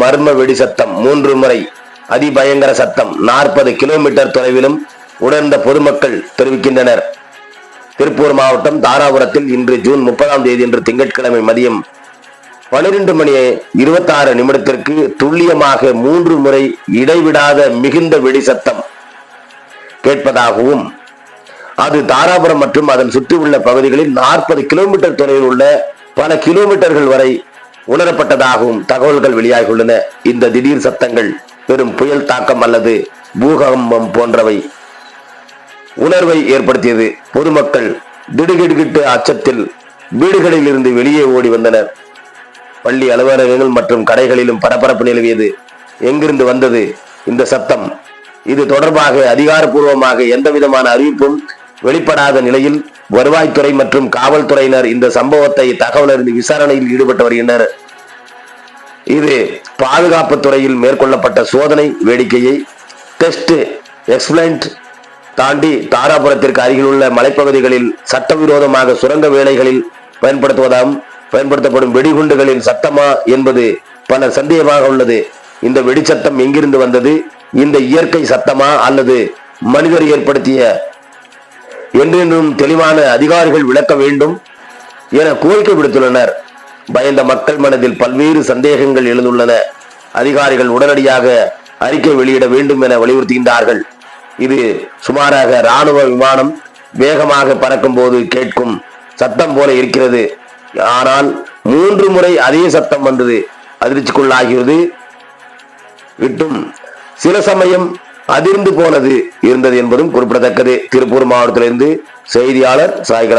மர்ம வெடி சத்தம் மூன்று முறை. அதிபயங்கர சத்தம் நாற்பது கிலோமீட்டர் தொலைவிலும் உணர்ந்த பொதுமக்கள் தெரிவிக்கின்றனர். திருப்பூர் மாவட்டம் தாராபுரத்தில் இன்று ஜூன் முப்பதாம் தேதி இன்று திங்கட்கிழமை மதியம் பனிரெண்டு மணி இருபத்தி ஆறு நிமிடத்திற்கு துல்லியமாக மூன்று முறை இடைவிடாத மிகுந்த வெடி சத்தம். கேட்பதாகவும் அது தாராபுரம் மற்றும் அதன் சுற்றியுள்ள பகுதிகளில் நாற்பது கிலோமீட்டர் தொலைவில் உள்ள பல கிலோமீட்டர்கள் வரை உணரப்பட்டதாகவும் தகவல்கள் வெளியாகியுள்ளன. இந்த திடீர் சத்தங்கள் பெரும் புயல் தாக்கம் அல்லது பூகம்பம் போன்றவை உணர்வை ஏற்படுத்தியது. பொதுமக்கள் திடுகிடுகிட்டு அச்சத்தில் வீடுகளில் இருந்து வெளியே ஓடி வந்தனர். பள்ளி அலுவலகங்கள் மற்றும் கடைகளிலும் பரபரப்பு நிலவியது. எங்கிருந்து வந்தது இந்த சத்தம்? இது தொடர்பாக அதிகாரப்பூர்வமாக எந்த விதமான அறிவிப்பும் வெளிப்படாத நிலையில் வருவாய்த்துறை மற்றும் காவல்துறையினர் இந்த சம்பவத்தை தகவல் அறிந்து விசாரணையில் ஈடுபட்டு வருகின்றனர். இது பாதுகாப்பு துறையில் மேற்கொள்ளப்பட்ட சோதனை வேடிக்கையை டெஸ்ட் எக்ஸ்பிளைண்ட் தாண்டி தாராபுரத்திற்கு அருகிலுள்ள மலைப்பகுதிகளில் சட்டவிரோதமாக சுரங்க வேலைகளில் பயன்படுத்துவதாகவும் பயன்படுத்தப்படும் வெடிகுண்டுகளின் சத்தமா என்பது பல சந்தேகமாக உள்ளது. இந்த வெடிச்சத்தம் எங்கிருந்து வந்தது? இந்த இயற்கை சத்தமா அல்லது மனிதர் ஏற்படுத்திய என்றென்றும் தெளிவான அதிகாரிகள் விளக்க வேண்டும் என கோரிக்கை விடுத்துள்ளனர். பயந்த மக்கள் மனதில் பல்வேறு சந்தேகங்கள் எழுந்துள்ளன. அதிகாரிகள் உடனடியாக அறிக்கை வெளியிட வேண்டும் என வலியுறுத்துகின்றார்கள். இது சுமாராக ராணுவ விமானம் வேகமாக பறக்கும் போது கேட்கும் சத்தம் போல இருக்கிறது. ஆனால் மூன்று முறை அதே சத்தம் வந்தது அதிர்ச்சிக்குள்ளாகிறது விட்டும் சில சமயம் அதிர்ந்து போனது இருந்தது என்பதும் குறிப்பிடத்தக்கது. திருப்பூர் மாவட்டத்திலிருந்து செய்தியாளர் சாய்